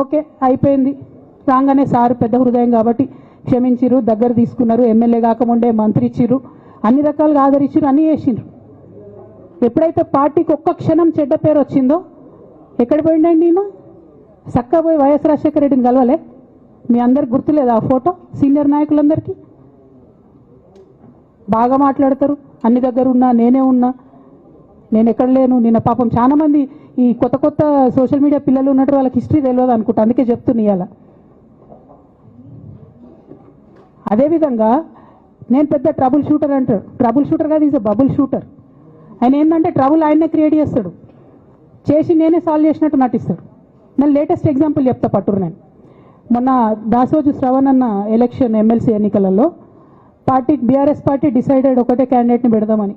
Okay అయిపోయింది. రాగానే sir పెద్ద హృదయం కాబట్టి క్షమించిరు దగ్గర తీసుకున్నారు ఎమ్మెల్యే కాకముండే మంత్రి ఇచ్చిర్రు అన్ని రకాలుగా ఆదరించిరు అన్నీ చేసిండ్రు ఎప్పుడైతే పార్టీకి ఒక్క క్షణం చెడ్డ పేరు వచ్చిందో ఎక్కడ పోయిండండి నేను చక్కా పోయి వైఎస్ రాజశేఖర రెడ్డిని కలవలే? మీ అందరికి గుర్తులేదు ఆ ఫోటో? సీనియర్ నాయకులందరికీ? బాగా మాట్లాడతారు. అన్ని దగ్గర ఉన్నా నేనే ఉన్నా. నేను ఎక్కడ లేను. నిన్న పాపం చాలా మంది ఈ కొత్త కొత్త సోషల్ మీడియా పిల్లలు ఉన్నట్టు వాళ్ళకి హిస్టరీ తెలియదు అనుకుంటా. అందుకే చెప్తున్నా ఇవాళ అదేవిధంగా నేను పెద్ద ట్రబుల్ షూటర్ అంటారు. ట్రబుల్ షూటర్ కాదు ఈజ్ బబుల్ షూటర్. ఆయన ఏంటంటే ట్రబుల్ ఆయన్నే క్రియేట్ చేస్తాడు. చేసి నేనే సాల్వ్ చేసినట్టు నటిస్తాడు. నేను లేటెస్ట్ ఎగ్జాంపుల్ చెప్తా పట్టురు నేను. మొన్న దాసోజు శ్రవణ్ అన్న ఎలక్షన్ ఎమ్మెల్సీ ఎన్నికలలో పార్టీ బీఆర్ఎస్ పార్టీ డిసైడెడ్ ఒకటే క్యాండిడేట్ని పెడదామని.